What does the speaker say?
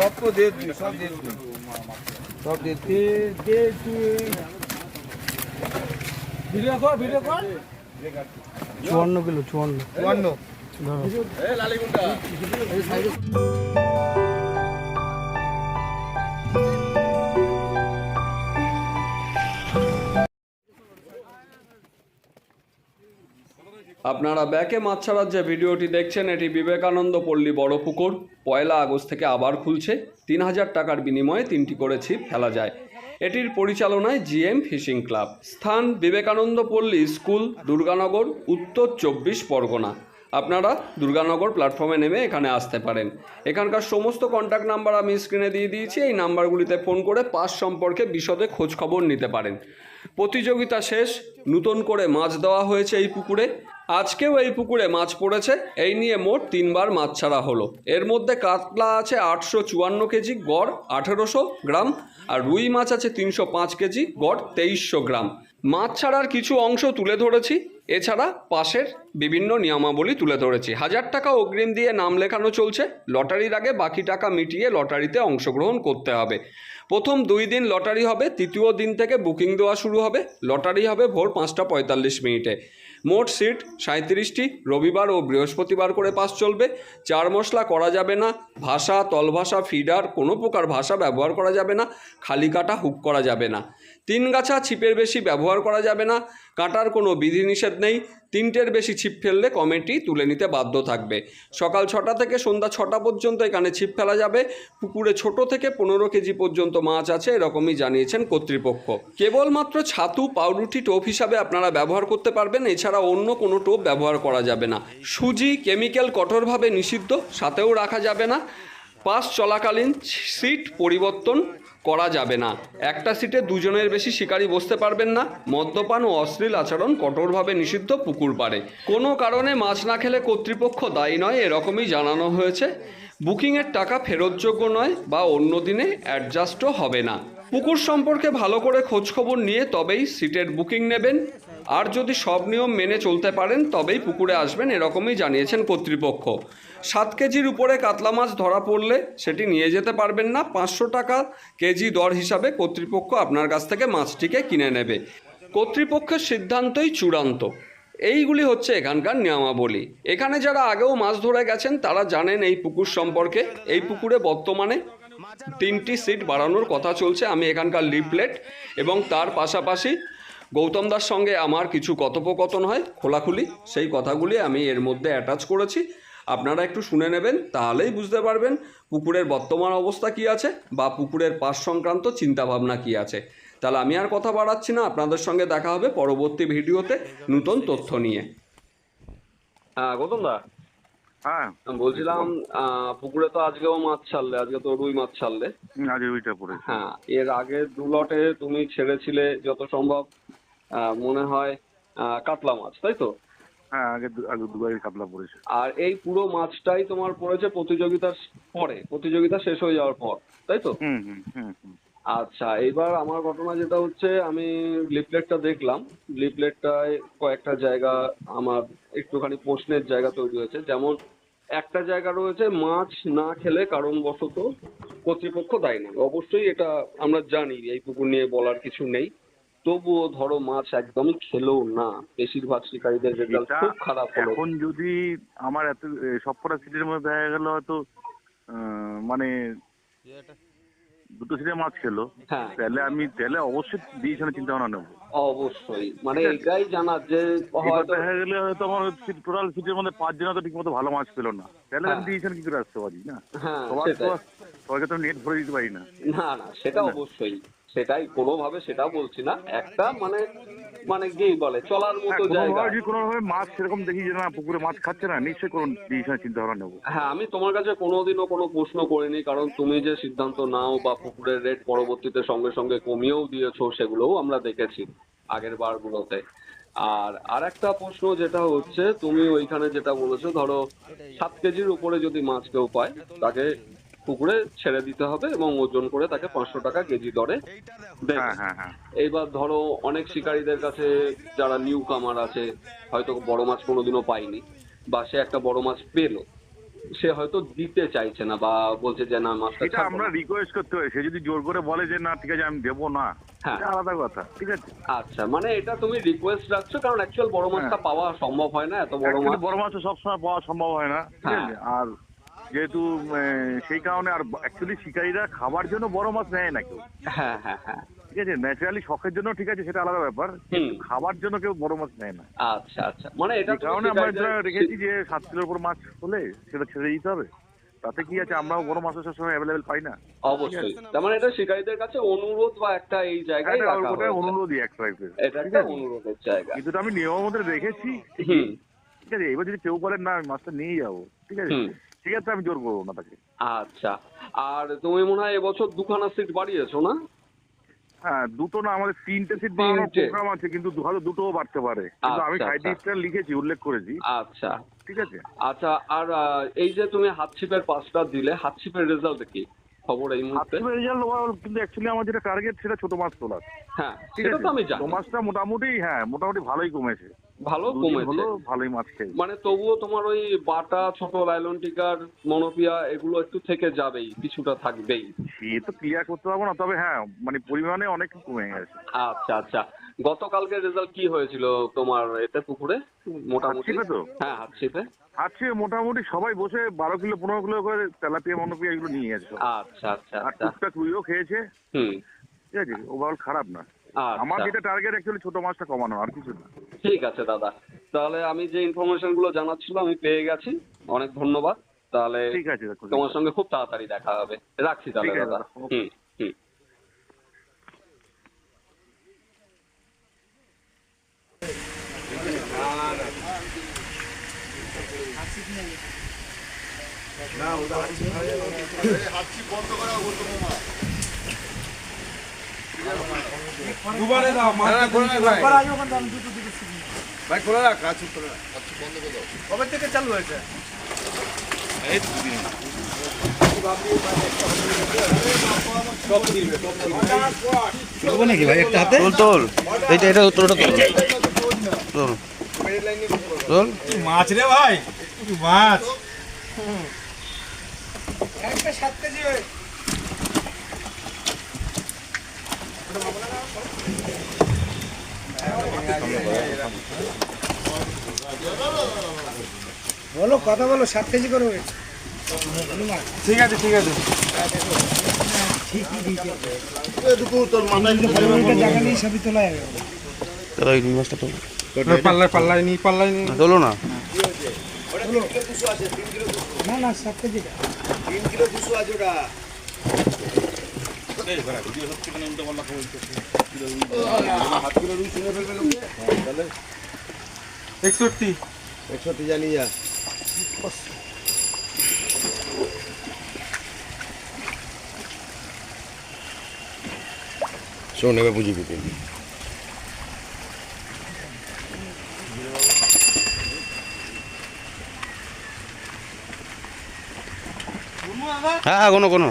সব তো দিয়ে দিই সব দিয়ে দিই সব দিয়ে দিই ভিডিও কর ভিডিও কর। চুয়ান্ন কিলো চুয়ান্ন। চুয়ান্ন। ধরো। আপনারা ব্যাকে মাছ ছাড়ার যে ভিডিওটি দেখছেন এটি বিবেকানন্দ পল্লী বড় পুকুর পয়লা আগস্ট থেকে আবার খুলছে। তিন হাজার টাকার বিনিময়ে তিনটি করে ছিপ ফেলা যায়। এটির পরিচালনায় জিএম ফিশিং ক্লাব। স্থান বিবেকানন্দ পল্লী স্কুল, দুর্গানগর, উত্তর চব্বিশ পরগনা। আপনারা দুর্গানগর প্ল্যাটফর্মে নেমে এখানে আসতে পারেন। এখানকার সমস্ত কন্ট্যাক্ট নাম্বার আমি স্ক্রিনে দিয়ে দিয়েছি। এই নাম্বারগুলিতে ফোন করে পাস সম্পর্কে বিশদে খোঁজ খবর নিতে পারেন। প্রতিযোগিতা শেষ, নতুন করে মাছ দেওয়া হয়েছে এই পুকুরে। আজকেও এই পুকুরে মাছ পড়েছে, এই নিয়ে মোট তিনবার মাছ ছাড়া হলো। এর মধ্যে কাতলা আছে আটশো চুয়ান্ন কেজি, গড় আঠেরোশো গ্রাম, আর রুই মাছ আছে তিনশো পাঁচ কেজি, গড় তেইশশো গ্রাম। মাছ ছাড়ার কিছু অংশ তুলে ধরেছি, এছাড়া পাশের বিভিন্ন নিয়মাবলী তুলে ধরেছি। হাজার টাকা অগ্রিম দিয়ে নাম লেখানো চলছে, লটারির আগে বাকি টাকা মিটিয়ে লটারিতে অংশগ্রহণ করতে হবে। প্রথম দুই দিন লটারি হবে, তৃতীয় দিন থেকে বুকিং দেওয়া শুরু হবে। লটারি হবে ভোর পাঁচটা পঁয়তাল্লিশ মিনিটে। মোট সিট সাঁত্রিশটি রবিবার ও বৃহস্পতিবার করে পাস চলবে। চার মশলা করা যাবে না, ভাষা, তলভাষা, ফিডার, কোনো প্রকার ভাষা ব্যবহার করা যাবে না, খালি কাটা হুক করা যাবে না। তিন গাছা ছিপের বেশি ব্যবহার করা যাবে না, কাটার কোনো বিধিনিষেধ নেই, তিনটের বেশি ছিপ ফেললে কমিটি তুলে নিতে বাধ্য থাকবে। সকাল ছটা থেকে সন্ধ্যা ছটা পর্যন্ত এখানে ছিপ ফেলা যাবে, পুকুরে ছোট থেকে পনেরো কেজি পর্যন্ত মাছ আছে, এরকমই জানিয়েছেন কর্তৃপক্ষ। কেবলমাত্র ছাতু, পাউরুটি, টোপ হিসাবে আপনারা ব্যবহার করতে পারবেন, এছাড়া অন্য কোনো টোপ ব্যবহার করা যাবে না। সুজি কেমিক্যাল কঠোরভাবে নিষিদ্ধ, সাথেও রাখা যাবে না। পাস চলাকালীন সিট পরিবর্তন করা যাবে না। একটা সিটে দুজনের বেশি শিকারি বসতে পারবেন না। মদ্যপান ও অশ্লীল আচরণ কঠোরভাবে নিষিদ্ধ পুকুর পারে কোনো কারণে মাছ না খেলে কর্তৃপক্ষ দায়ী নয়, এরকমই জানানো হয়েছে। বুকিংয়ের টাকা ফেরতযোগ্য নয় বা অন্য দিনে অ্যাডজাস্টও হবে না। পুকুর সম্পর্কে ভালো করে খোঁজখবর নিয়ে তবেই সিটের বুকিং নেবেন। আর যদি সব নিয়ম মেনে চলতে পারেন, তবেই পুকুরে আসবেন, এরকমই জানিয়েছেন কর্তৃপক্ষ। সাত কেজির উপরে কাতলা মাছ ধরা পড়লে সেটি নিয়ে যেতে পারবেন না। পাঁচশো টাকা কেজি দর হিসাবে কর্তৃপক্ষ আপনার কাছ থেকে মাছটিকে কিনে নেবে। কর্তৃপক্ষের সিদ্ধান্তই চূড়ান্ত। এইগুলি হচ্ছে এখানকার নিয়মাবলী। এখানে যারা আগেও মাছ ধরে গেছেন, তারা জানেন এই পুকুর সম্পর্কে। এই পুকুরে বর্তমানে তিনটি সিট বাড়ানোর কথা চলছে। আমি এখানকার লিফলেট এবং তার পাশাপাশি গৌতম দার সঙ্গে আমার কিছু কথোপকথন হয় খোলাখুলি সেই কথাগুলি আমি এর মধ্যে অ্যাটাচ করেছি। আপনারা একটু শুনে নেবেন তাহলেই বুঝতে পারবেন পুকুরের বর্তমান অবস্থা কি আছে বা পুকুরের পাশ সংক্রান্ত চিন্তাভাবনা কি আছে। তাহলে আমি আর কথা বাড়াচ্ছি না আপনাদের সঙ্গে দেখা হবে পরবর্তী ভিডিওতে নতুন তথ্য নিয়ে। হ্যাঁ গৌতম দা। হ্যাঁ। বলছিলাম আহ, পুকুরে তো আজকেও মাছ ছাড়লে আজকে তো রুই মাছ ছাড়লে। হ্যাঁ এর আগে দু লটে তুমি ছেড়েছিলে যত সম্ভব। মনে হয় আহ, কাতলা মাছ তাই তো? হ্যাঁ আগে দু- আগে দুবারই কাতলা পড়েছে। আর এই পুরো মাছটাই তোমার পড়েছে প্রতিযোগিতার পরে প্রতিযোগিতা শেষ হয়ে যাওয়ার পর তাই তো? আচ্ছা এবার আমার ঘটনা যেটা হচ্ছে আমি লিফলেটটা দেখলাম। লিফলেটটায় কয়েকটা জায়গা আমার একটুখানি প্রশ্নের জায়গা তৈরি হয়েছে। যেমন একটা জায়গা রয়েছে মাছ না খেলে কারণবশত কর্তৃপক্ষ দায়ী নয়। অবশ্যই এটা আমরা জানি এই পুকুর নিয়ে বলার কিছু নেই। তবুও ধরো মাছ একদমই খেলো না। বেশিরভাগ শিকারীদের রেজাল্ট খুব খারাপ হলো। এখন যদি আমার এত সবকটা সিটের মধ্যে দেখা গেল হয়তো মানে দুটো সিটে মাছ খেলো। হ্যাঁ। তাহলে আমি তাহলে অবশ্যই ডিসিশনে চিন্তা ভাবনা নেব। অবশ্যই। মানে এটাই জানার যে হয়তো দেখা গেলে হয়তো আমার টোটাল সিটের মধ্যে পাঁচ জন তো ঠিক মতো ভালো মাছ পেল না। তাহলে আমি হ্যাঁ। ডিসিশন কি করে আসতে পারি না? হ্যাঁ সবার তো তো নেট ভরে দিতে পারি না। না না সেটা অবশ্যই। সেটাই কোনোভাবে বলছি না। একটা মানে মানে কি বলে চলার হ্যাঁ, মতো জায়গা। যদি কোনোভাবে মাছ সেরকম দেখি যে না পুকুরে মাছ খাচ্ছে না নিশ্চয়ই কোনো ডিসিশনে চিন্তা ভাবনা নেব। হ্যাঁ আমি তোমার কাছে কোনোদিনও কোনো প্রশ্ন করিনি কারণ তুমি যে সিদ্ধান্ত নাও বা পুকুরের রেট পরবর্তীতে সঙ্গে সঙ্গে কমিয়েও দিয়েছ সেগুলোও আমরা দেখেছি আগের বারগুলোতে। আর আর একটা প্রশ্ন যেটা হচ্ছে তুমি ওইখানে যেটা বলেছ ধরো সাত কেজির উপরে যদি মাছ কেউ পায় তাকে পুকুরে ছেড়ে দিতে হবে এবং ওজন করে তাকে পাঁচশো টাকা কেজি দরে দেবে। হ্যাঁ হ্যাঁ হ্যাঁ। এইবার ধরো অনেক শিকারীদের কাছে যারা নিউ কামার আছে হয়তো বড় মাছ কোনোদিনও পায়নি বা সে একটা বড় মাছ পেল সে হয়তো দিতে চাইছে না বা বলছে যে না মাছটা এটা আমরা। রিকোয়েস্ট করতে হয় সে যদি জোর করে বলে যে না ঠিক আছে আমি দেবো না হ্যাঁ। আলাদা কথা ঠিক আছে? আচ্ছা মানে এটা তুমি রিকোয়েস্ট রাখছো কারণ অ্যাকচুয়াল বড় মাছটা। পাওয়া সম্ভব হয় না এত বড় মাছ। বড় মাছ সবসময় পাওয়া সম্ভব হয় না আর যেহেতু সেই কারণে আর অ্যাকচুয়ালি শিকারীরা খাবার জন্য বড় মাছ নেয় না কেউ। হ্যাঁ হ্যাঁ হ্যাঁ। ঠিক আছে? ন্যাচারালি শখের জন্য ঠিক আছে সেটা আলাদা ব্যাপার। খাবার জন্য কেউ বড় মাছ নেয় না। আচ্ছা আচ্ছা। মানে এটা কারণে আমরা রেখেছি যে সাত কিলোর উপর মাছ হলে সেটা ছেড়ে দিতে হবে। তাতে কি আছে? আমরাও বড় মাছ সবসময় অ্যাভেলেবেল পাই না। অবশ্যই। তার মানে এটা শিকারীদের কাছে অনুরোধ বা একটা এই জায়গায় রাখা হয়েছে। অনুরোধই এক টাইপের এটা একটা অনুরোধের জায়গা। কিন্তু আমি নিয়মের মধ্যে রেখেছি। ঠিক আছে? এবার যদি কেউ বলেন না আমি মাছটা নিয়ে যাব। ঠিক আছে। ঠিক আছে আমি জোর করব না তাকে আচ্ছা আর তুমি মনে হয় এবছর দুখানা সিট বাড়িয়েছো না? হ্যাঁ দুটো না আমাদের তিনটে সিট তিনটে। প্রোগ্রাম আছে কিন্তু হয়তো দুটোও বাড়তে পারে। কিন্তু আমি আচ্ছা, সাইড আচ্ছা। লিখেছি উল্লেখ করেছি। আচ্ছা। ঠিক আছে? আচ্ছা আর এই যে তুমি হাত ছিপের পাঁচটা দিলে হাত ছিপের রেজাল্ট কি? খবর এই মুহূর্তে? আজকে রেজাল্ট কিন্তু অ্যাকচুয়ালি আমার যেটা টার্গেট সেটা ছোট মাছ তোলার। হ্যাঁ ঠিক সেটা আছে? তো আমি জানি। ছোট মাছটা মোটামুটি হ্যাঁ মোটামুটি ভালোই কমেছে। ভালো কমেছে। ভালোই মাছ খেয়ে মানে তবুও তোমার ওই বাটা ছোট লাইলন টিকার মনোপিয়া এগুলো একটু থেকে যাবেই কিছুটা থাকবেই। সে তো ক্লিয়ার করতে পারব না তবে হ্যাঁ মানে পরিমাণে অনেক কমে গেছে। আচ্ছা আচ্ছা। গতকালকে রেজাল্ট কি হয়েছিল তোমার এতে পুকুরে? মোটামুটি? তো? হ্যাঁ হাত ছিপে মোটামুটি সবাই বসে বারো কিলো পনেরো কিলো করে তেলাপিয়া মনোপিয়া এগুলো নিয়ে গেছে। আচ্ছা আচ্ছা আর আচ্ছা। টুকটাক রুইও খেয়েছে। হুম। ঠিক আছে ওভারঅল খারাপ না। আমার আচ্ছা যেটা টার্গেট অ্যাকচুয়ালি ছোট মাছটা কমানো আর কিছু না। ঠিক আছে দাদা। তাহলে আমি যে ইনফরমেশনগুলো জানাচ্ছিল আমি পেয়ে গেছি। অনেক ধন্যবাদ। তাহলে ঠিক আছে তোমার সঙ্গে খুব তাড়াতাড়ি দেখা হবে। রাখছি তাহলে ঠিক আছে দাদা। দাদা, ওকে। হুম হুম। দুবারে দাও মাছ ভাই। ভাই। খোলা রাখ কাজ খোলা রাখ। কবে থেকে চালু হয়েছে? দেবো নাকি ভাই একটা হাতে? তোল তোল। এইটা এটা তোলটা তোল। তোল। তোল। মাছ রে ভাই? মাছ? বলো কথা বলো সাত কেজি করে হয়েছে ঠিক আছে ঠিক আছে। পাল্লায় পাল্লায় নি পাল্লায় নি তোলো না। না না সাত কেজি। একষট্টি একষট্টি জানি যা শোন এবার হ্যাঁ কোনো কোনো।